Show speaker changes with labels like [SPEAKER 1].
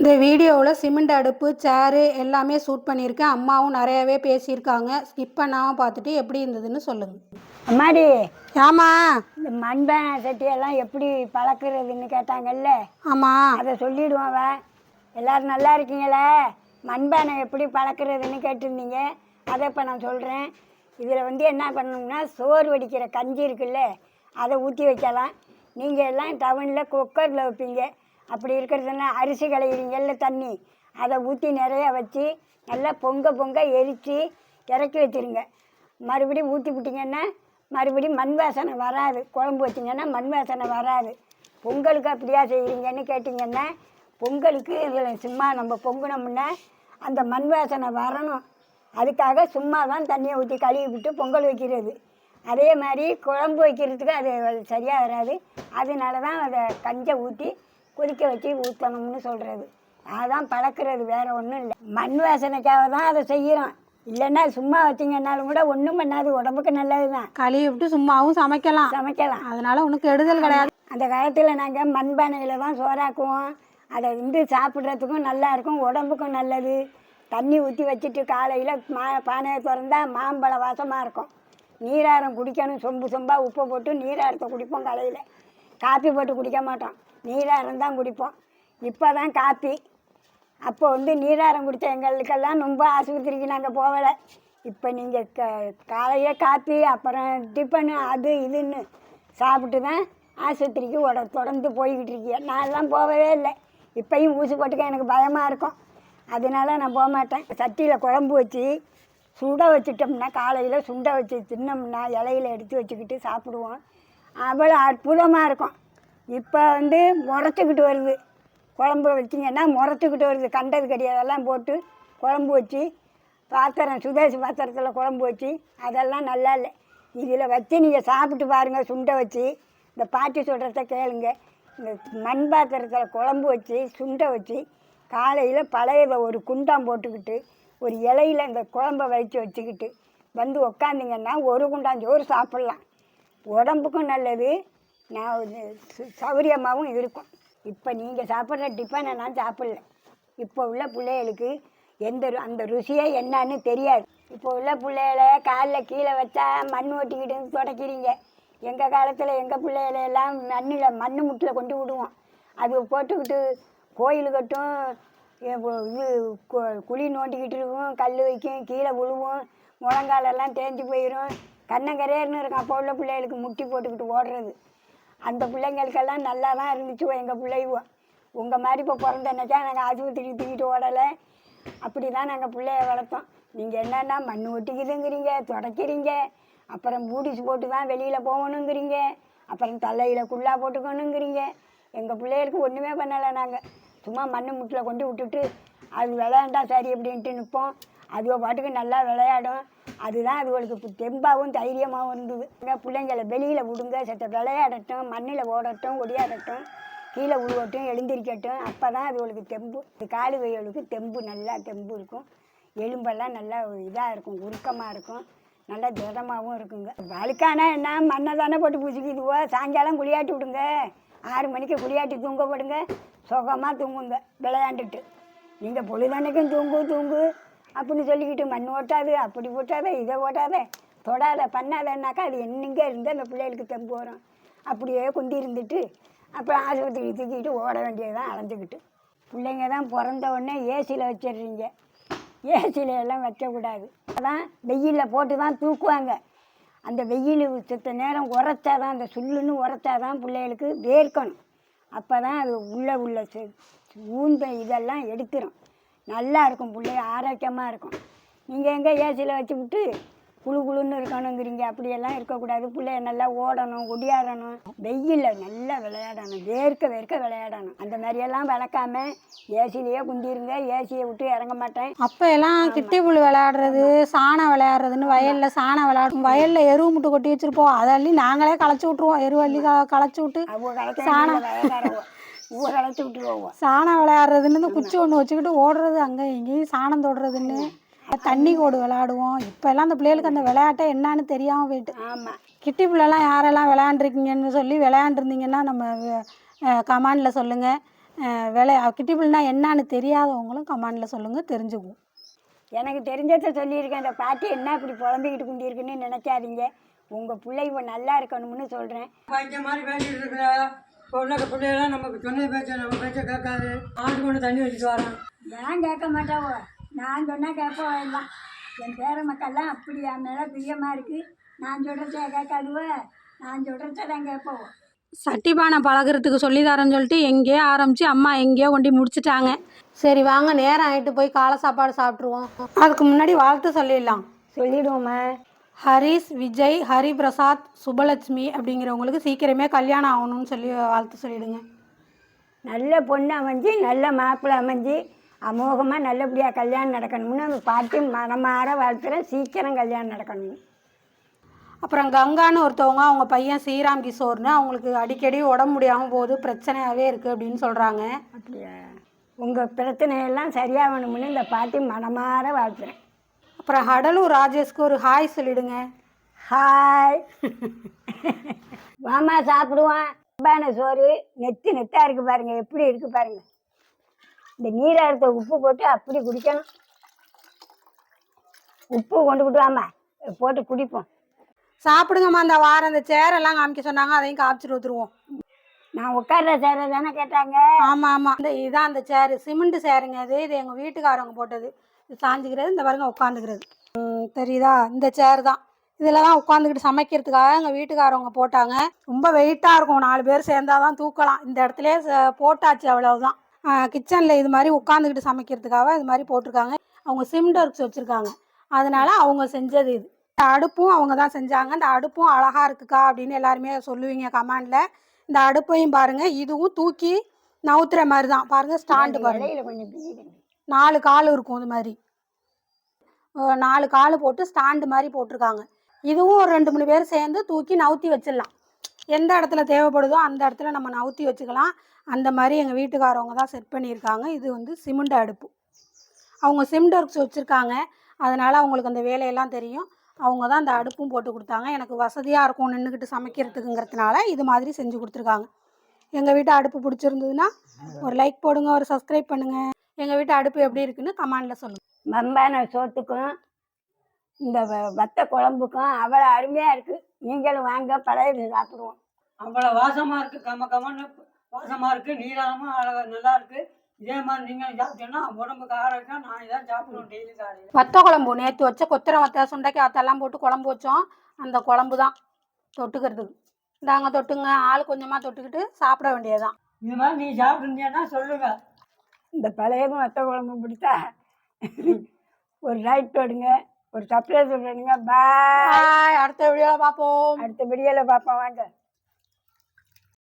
[SPEAKER 1] இந்த வீடியோவில் சிமெண்ட் அடுப்பு சேரு எல்லாமே ஷூட் பண்ணியிருக்கேன். அம்மாவும் நிறையாவே பேசியிருக்காங்க. ஸ்கிப் பண்ணாமல் பார்த்துட்டு எப்படி இருந்ததுன்னு சொல்லுங்கள்
[SPEAKER 2] அம்மாடி
[SPEAKER 1] ஆமா.
[SPEAKER 2] இந்த மண்பானை சட்டியெல்லாம் எப்படி பழக்கிறதுன்னு கேட்டாங்கல்ல?
[SPEAKER 1] ஆமாம்
[SPEAKER 2] அதை சொல்லிடுவோம் அவ எல்லாரும் நல்லா இருக்கீங்களே? மண்பானை எப்படி பழக்கிறதுன்னு கேட்டிருந்தீங்க. அதை இப்போ நான் சொல்கிறேன் இதில் வந்து என்ன பண்ணணும்னா சோறு வடிக்கிற கஞ்சி இருக்குல்ல அதை ஊற்றி வைக்கலாம். நீங்கள் எல்லாம் டவுனில் குக்கரில் வைப்பீங்க. அப்படி இருக்கிறதுனா அரிசி களையிறீங்கல்ல தண்ணி. அதை ஊற்றி நிறைய வச்சு நல்லா பொங்க பொங்க எரித்து இறக்கி வச்சிருங்க. மறுபடியும் ஊற்றி விட்டிங்கன்னா மறுபடியும் மண் வாசனை வராது. குழம்பு வச்சிங்கன்னா மண் வாசனை வராது. பொங்கலுக்கு அப்படியா செய்கிறீங்கன்னு கேட்டிங்கன்னா பொங்கலுக்கு இதில் சும்மா நம்ம பொங்கினோம்னா அந்த மண் வாசனை வரணும். அதுக்காக சும்மா தான் தண்ணியை ஊற்றி கழுவி விட்டு பொங்கல் வைக்கிறது. அதே மாதிரி குழம்பு வைக்கிறதுக்கு அது சரியாக வராது. அதனால தான் அதை கஞ்சை ஊற்றி கொதிக்க வச்சு ஊற்றணும்னு சொல்கிறது அதான் பழக்கிறது வேறு ஒன்றும் இல்லை. மண் வாசனைக்காக தான் அதை செய்கிறோம் இல்லைன்னா சும்மா வச்சிங்கன்னாலும் கூட ஒன்றும் பண்ணாது. உடம்புக்கு நல்லது தான்
[SPEAKER 1] கழுவி விட்டு சும்மாவும் சமைக்கலாம்.
[SPEAKER 2] சமைக்கலாம்.
[SPEAKER 1] அதனால ஒன்றும் கெடுதல் கிடையாது.
[SPEAKER 2] அந்த காலத்தில் நாங்கள் மண்பானையில் தான் சோறாக்குவோம். அதை வந்து சாப்பிட்றதுக்கும் நல்லா இருக்கும். உடம்புக்கும் நல்லது. தண்ணி ஊற்றி வச்சுட்டு காலையில் மா பானையை திறந்தா மாம்பழ வாசமாக இருக்கும். நீராரம் குடிக்கணும். சொம்பு சொம்பாக உப்பு போட்டு நீராரத்தை குடிப்போம் காலையில். காப்பி போட்டு குடிக்க மாட்டோம். நீராரம் தான் குடிப்போம். இப்போ தான் காப்பி. அப்போ வந்து நீராரம் குடித்த எங்களுக்கெல்லாம் ரொம்ப ஆஸ்பத்திரிக்கு நாங்கள் போகலை. இப்போ நீங்கள் க காலையே காப்பி அப்புறம் டிஃபனு அது இதுன்னு சாப்பிட்டு தான் ஆஸ்பத்திரிக்கு உட தொடர்ந்து போய்கிட்டு இருக்கீங்க. நான்லாம் போகவே இல்லை. இப்போயும் ஊசி போட்டுக்க எனக்கு பயமாக இருக்கும். அதனால நான் போக மாட்டேன். சட்டியில் குழம்பு வச்சு சுட வச்சுட்டோம்னா காலையில் சுண்ட வச்சு தின்னோம்னா இலையில எடுத்து வச்சுக்கிட்டு சாப்பிடுவோம். அவ்வளோ அற்புதமாக இருக்கும். இப்போ வந்து முறைச்சிக்கிட்டு வருது. குழம்பு வச்சிங்கன்னா முறைச்சிக்கிட்டு வருது? கண்டது கிடையாதெல்லாம் போட்டு குழம்பு வச்சு பாத்திரம் சுதேசி பாத்திரத்தில் குழம்பு வச்சு அதெல்லாம் நல்லா இல்லை. இதில் வச்சு நீங்கள் சாப்பிட்டு பாருங்கள் சுண்டை வச்சு. இந்த பாட்டி சொல்கிறத கேளுங்க. இந்த மண் பாத்திரத்தில் குழம்பு வச்சு சுண்டை வச்சு காலையில் பழைய ஒரு குண்டான் போட்டுக்கிட்டு ஒரு இலையில் இந்த குழம்ப வச்சு வச்சுக்கிட்டு வந்து உக்காந்திங்கன்னா ஒரு குண்டான் சோறு சாப்பிட்லாம். உடம்புக்கும் நல்லது. நான் சு- சௌரியமாகவும் இருக்கும். இப்போ நீங்கள் சாப்பிட்ற டிஃபனை நான் சாப்பிடல. இப்போ உள்ள பிள்ளைகளுக்கு எந்த ரு- அந்த ருசியே என்னன்னு தெரியாது. இப்போ உள்ள பிள்ளைகள காலில் கீழே வச்சா மண் ஒட்டிக்கிட்டு துடைக்கிறீங்க. எங்கள் காலத்தில் எங்கள் பிள்ளைகளையெல்லாம் மண்ணில் மண் முட்டில் கொண்டு விடுவோம். அது போட்டுக்கிட்டு கோயில் கட்டும் இது கு- குழி நோண்டிக்கிட்டு இருக்கும் கல் வைக்கும் கீழே விழுவும் முழங்காலெல்லாம் தேஞ்சு போயிடும் கண்ணங்கரேர்னு இருக்கும். அப்போ உள்ள பிள்ளைகளுக்கு முட்டி போட்டுக்கிட்டு ஓடுறது. அந்த பிள்ளைங்களுக்கெல்லாம் நல்லா தான் இருந்துச்சு எங்கள் பிள்ளைவோ. உங்கள் மாதிரி இப்போ பிறந்தனைக்கா நாங்கள் ஆஸ்பத்திரிக்கு தூக்கிட்டு ஓடலை. அப்படி தான் நாங்கள் பிள்ளைய வளர்த்தோம். நீங்கள் என்னென்னா மண் ஒட்டிக்குதுங்கிறீங்க துடைக்கிறீங்க. அப்புறம் பூடிஸ் போட்டு தான் வெளியில் போகணுங்கிறீங்க. அப்புறம் தலையில் குள்ளா போட்டுக்கணுங்கிறீங்க. எங்கள் பிள்ளைகளுக்கு ஒன்றுமே பண்ணலை நாங்கள் சும்மா மண் முட்டில் கொண்டு விட்டுட்டு அது விளையாண்டா சரி அப்படின்ட்டு நிற்போம் அதுவோ பாட்டுக்கு நல்லா விளையாடும். அதுதான் அதுகளுக்கு தெம்பாகவும் தைரியமாகவும் இருந்தது. பிள்ளைங்களை வெளியில் விடுங்க செத்த விளையாடட்டும் மண்ணில் ஓடட்டும் ஒடியாடட்டும் கீழே உழுவட்டும் எழுந்திரிக்கட்டும். அப்போ தான் அதுகளுக்கு தெம்பு இது காலு கைகளுக்கு தெம்பு நல்லா தெம்பு இருக்கும். எலும்பெல்லாம் நல்லா இதாக இருக்கும் உருக்கமாக இருக்கும். நல்லா திடமாகவும் இருக்குங்க. வழுக்கானா என்ன? மண்ணை தானே போட்டு பூசிக்கிதுவோ சாயங்காலம் குளியாட்டி விடுங்க. ஆறு மணிக்கு குளியாட்டி தூங்க போடுங்க சுகமாக தூங்குங்க. விளையாண்டுட்டு. நீங்கள் பொழுதன்னைக்கும் தூங்கு தூங்கு. அப்படின்னு சொல்லிக்கிட்டு மண் ஓட்டாது அப்படி ஓட்டாத இதை ஓட்டாத தொடாத பண்ணாதன்னாக்கா அது என்னங்க இருந்து அந்த பிள்ளைகளுக்கு தெம்பு வரும். அப்படியே குந்தி இருந்துட்டு அப்புறம் ஆஸ்பத்திரிக்கு தூக்கிட்டு ஓட வேண்டியதுதான் அலைஞ்சிக்கிட்டு. பிள்ளைங்க தான் பிறந்த உடனே ஏசியில் வச்சிடுறீங்க. ஏசியில் எல்லாம் வைக்கக்கூடாது. அதான் வெயிலில் போட்டு தான் தூக்குவாங்க. அந்த வெயில் சித்த நேரம் உரைச்சா தான் அந்த சுள்ளுன்னு உரைச்சா தான் பிள்ளைகளுக்கு வேர்க்கணும். அப்போ தான் அது உள்ளே உள்ள செ- ஊந்த இதெல்லாம் எடுத்துரும் நல்லா இருக்கும் பிள்ளைய ஆரோக்கியமாக இருக்கும் நீங்கள் எங்கே ஏசியில் வச்சு விட்டு குளு குளுன்னு இருக்கணுங்கிறீங்க அப்படியெல்லாம் இருக்கக்கூடாது. பிள்ளைய நல்லா ஓடணும் ஒடியாடணும். வெயிலில் நல்லா விளையாடணும் வேர்க்க வேர்க்க விளையாடணும். அந்த மாதிரியெல்லாம் வளர்க்காம ஏசிலேயே குந்திருங்க ஏசியை விட்டு இறங்க மாட்டேன்.
[SPEAKER 1] அப்போ எல்லாம் கிட்டி புல் விளையாடுறது சாணம் விளையாடுறதுன்னு வயலில் சாணம் விளையாடும். வயலில் எருவு முட்டை கொட்டி வச்சிருப்போம் அதை அள்ளி நாங்களே களைச்சி விட்ருவோம் எருவு அள்ளி க களைச்சி விட்டு
[SPEAKER 2] அவங்க ஊரை களைச்சி விட்டுருவோம்.
[SPEAKER 1] சாணம் விளையாடுறதுன்னு இந்த குச்சி ஒன்று வச்சுக்கிட்டு ஓடுறது அங்கே இங்கேயும் சாணம் தொடுறதுன்னு. தண்ணி கோடு விளையாடுவோம். இப்போ எல்லாம் அந்த பிள்ளைகளுக்கு அந்த விளையாட்டை என்னன்னு தெரியாமல் போயிட்டு.
[SPEAKER 2] ஆமாம்
[SPEAKER 1] கிட்டி புள்ளெல்லாம் யாரெல்லாம் விளையாண்டுருக்கீங்கன்னு சொல்லி விளையாண்டுருந்தீங்கன்னா நம்ம கமாண்டில் சொல்லுங்கள் அஹ், விலை கிட்டிப்புள்னா என்னன்னு தெரியாதவங்களும் கமெண்டில் சொல்லுங்கள் தெரிஞ்சுக்குவோம்.
[SPEAKER 2] எனக்கு தெரிஞ்சதை சொல்லியிருக்கேன். அந்த பாட்டி என்ன இப்படி புலம்பிக்கிட்டு கொண்டிருக்குன்னு நினைக்காதீங்க. உங்கள் பிள்ளை இப்போ நல்லா இருக்கணும்னு சொல்கிறேன்
[SPEAKER 3] பொண்ணு பிள்ளையெல்லாம் நமக்கு சொன்னது பேச்ச நம்ம பேச்ச கேட்காது. ஆண்டு கொண்டு தண்ணி வச்சுட்டு வரோம்
[SPEAKER 2] ஏன் கேட்க மாட்டாவோ நான் சொன்னால் கேட்போம் எல்லாம் என் பேர மக்கள்லாம் அப்படி என் மேலே பிரியமாக இருக்குது நான் சொல்கிறத கேட்காதுவ நான் சொல்கிறத தான் கேட்போம்
[SPEAKER 1] சட்டிபானை பழகுறதுக்கு சொல்லி தரேன்னு சொல்லிட்டு எங்கேயோ ஆரம்பித்து அம்மா எங்கேயோ கொண்டு முடிச்சிட்டாங்க. சரி வாங்க நேரம் ஆகிட்டு போய் காலை சாப்பாடு சாப்பிட்ருவோம் அதுக்கு முன்னாடி வாழ்த்து சொல்லிடலாம்.
[SPEAKER 2] சொல்லிடுவோம்மா
[SPEAKER 1] ஹரிஷ் விஜய் ஹரிபிரசாத் சுபலட்சுமி அப்படிங்கிறவங்களுக்கு சீக்கிரமே கல்யாணம் ஆகணும்னு சொல்லி வாழ்த்து சொல்லிடுங்க.
[SPEAKER 2] நல்ல பொண்ணு அமைஞ்சு நல்ல மாப்பிள்ளை அமைஞ்சு அமோகமாக நல்லபடியாக கல்யாணம் நடக்கணும்னு அந்த பாட்டி மனமாற வாழ்த்துறேன் சீக்கிரம் கல்யாணம் நடக்கணும்.
[SPEAKER 1] அப்புறம் கங்கான்னு ஒருத்தவங்க அவங்க பையன் ஸ்ரீராம் கிஷோர்னு அவங்களுக்கு அடிக்கடி உடம்பு முடியாமல் போகுது பிரச்சனையாகவே இருக்குது அப்படின்னு சொல்கிறாங்க
[SPEAKER 2] அப்படியா? உங்கள் பிரச்சனையெல்லாம் சரியாகணும்னு இந்த பாட்டி மனமாற வாழ்த்துறேன்.
[SPEAKER 1] அப்புறம் ஹடலூர் ராஜேஷ்க்கு ஒரு ஹாய் சொல்லிடுங்க.
[SPEAKER 2] ஹாய் வாமா சாப்பிடுவான் அன்பான சோறு நெத்து நெத்தா இருக்கு பாருங்க. எப்படி இருக்கு பாருங்க. இந்த நீராரத்தை உப்பு போட்டு அப்படி குடிக்கணும். உப்பு கொண்டுக்கிட்டு வாமா போட்டு குடிப்போம்.
[SPEAKER 1] சாப்பிடுங்கம்மா அந்த வாரம் அந்த சேரெல்லாம் காமிக்க சொன்னாங்க அதையும் காமிச்சிட்டு வந்துருவோம்.
[SPEAKER 2] நான் உட்கார்ற சேரை தானே கேட்டாங்க.
[SPEAKER 1] ஆமாம் ஆமாம் இந்த இதான் அந்த சேரு சிமெண்ட் சேருங்க இது இது எங்கள் வீட்டுக்காரவங்க போட்டது. சாஞ்சிக்கிறது இந்த பாருங்க உட்காந்துக்கிறது தெரியுதா? இந்த சேர் தான். இதில் தான் உட்காந்துக்கிட்டு சமைக்கிறதுக்காக எங்கள் வீட்டுக்காரவங்க போட்டாங்க. ரொம்ப வெயிட்டாக இருக்கும். நாலு பேர் சேர்ந்தா தான் தூக்கலாம். இந்த இடத்துல போட்டாச்சு அவ்வளவுதான். கிச்சனில் இது மாதிரி உட்காந்துக்கிட்டு சமைக்கிறதுக்காக இது மாதிரி போட்டிருக்காங்க. அவங்க சிமெண்ட் ஒர்க்ஸ் வச்சுருக்காங்க. அதனால அவங்க செஞ்சது இது. இந்த அடுப்பும் அவங்க தான் செஞ்சாங்க. இந்த அடுப்பும் அழகா இருக்குக்கா அப்படின்னு எல்லாருமே சொல்லுவீங்க கமெண்டில் இந்த அடுப்பையும் பாருங்க. இதுவும் தூக்கி நவுத்துற மாதிரி தான். பாருங்க ஸ்டாண்டு பாருங்க.
[SPEAKER 2] இடையில கொஞ்சம் பிடிக்கிடுங்க
[SPEAKER 1] நாலு கால் இருக்கும் இது மாதிரி. நாலு கால் போட்டு ஸ்டாண்டு மாதிரி போட்டிருக்காங்க. இதுவும் ஒரு ரெண்டு மூணு பேர் சேர்ந்து தூக்கி நவுத்தி வச்சிடலாம். எந்த இடத்துல தேவைப்படுதோ அந்த இடத்துல நம்ம நவுத்தி வச்சுக்கலாம். அந்த மாதிரி எங்கள் வீட்டுக்காரவங்க தான் செட் பண்ணியிருக்காங்க. இது வந்து சிமெண்ட் அடுப்பு. அவங்க சிமெண்ட் ஒர்க்ஸ் வச்சுருக்காங்க. அதனால் அவங்களுக்கு அந்த வேலையெல்லாம் தெரியும். அவங்க தான் அந்த அடுப்பும் போட்டு கொடுத்தாங்க. எனக்கு வசதியாக இருக்கும் நின்றுக்கிட்டு சமைக்கிறதுக்குங்கிறதுனால இது மாதிரி செஞ்சு கொடுத்துருக்காங்க. எங்கள் வீட்டு அடுப்பு பிடிச்சிருந்ததுன்னா ஒரு லைக் போடுங்க ஒரு சப்ஸ்கிரைப் பண்ணுங்கள் எங்கள் வீட்டு அடுப்பு எப்படி இருக்குன்னு கமெண்டில் சொல்லுங்கள்
[SPEAKER 2] மம்பான சோத்துக்கும் இந்த வ- வத்த குழம்புக்கும் அவ்வளோ அருமையாக இருக்குது நீங்களும் வாங்க பழையது சாப்பிடுவோம்.
[SPEAKER 3] அவ்வளோ வாசமாக இருக்குது கம்ம கம்மன்னு வாசமாக இருக்குது நீளமாக அழகா நல்லா இருக்குது இதே மாதிரி நீங்கள் சாப்பிட்டீங்கன்னா உடம்புக்கு ஆரோக்கியம் நான் இதான் சாப்பிடுவோம் டெய்லி காலையில்.
[SPEAKER 1] வத்த குழம்பு நேற்று வச்ச கொத்தரை வத்த சுண்டைக்காய் வத்தெல்லாம் போட்டு குழம்பு வச்சோம். அந்த குழம்பு தான் தொட்டுக்கிறதுக்கு இந்தாங்க தொட்டுங்க. ஆள் கொஞ்சமாக தொட்டுக்கிட்டு சாப்பிட வேண்டியதுதான்.
[SPEAKER 3] இது மாதிரி நீ சாப்பிட்டுருந்தீங்கன்னா சொல்லுங்கள்
[SPEAKER 2] இந்த பழையதும் வத்த குழம்பு பிடிச்சா ஒரு ரைட் போடுங்க ஒரு சப்ளைஸ் சொல்லுங்க
[SPEAKER 1] பாய் அடுத்த வீடியோவில் பார்ப்போம்
[SPEAKER 2] அடுத்த வீடியோவில் பார்ப்போம் வாங்க.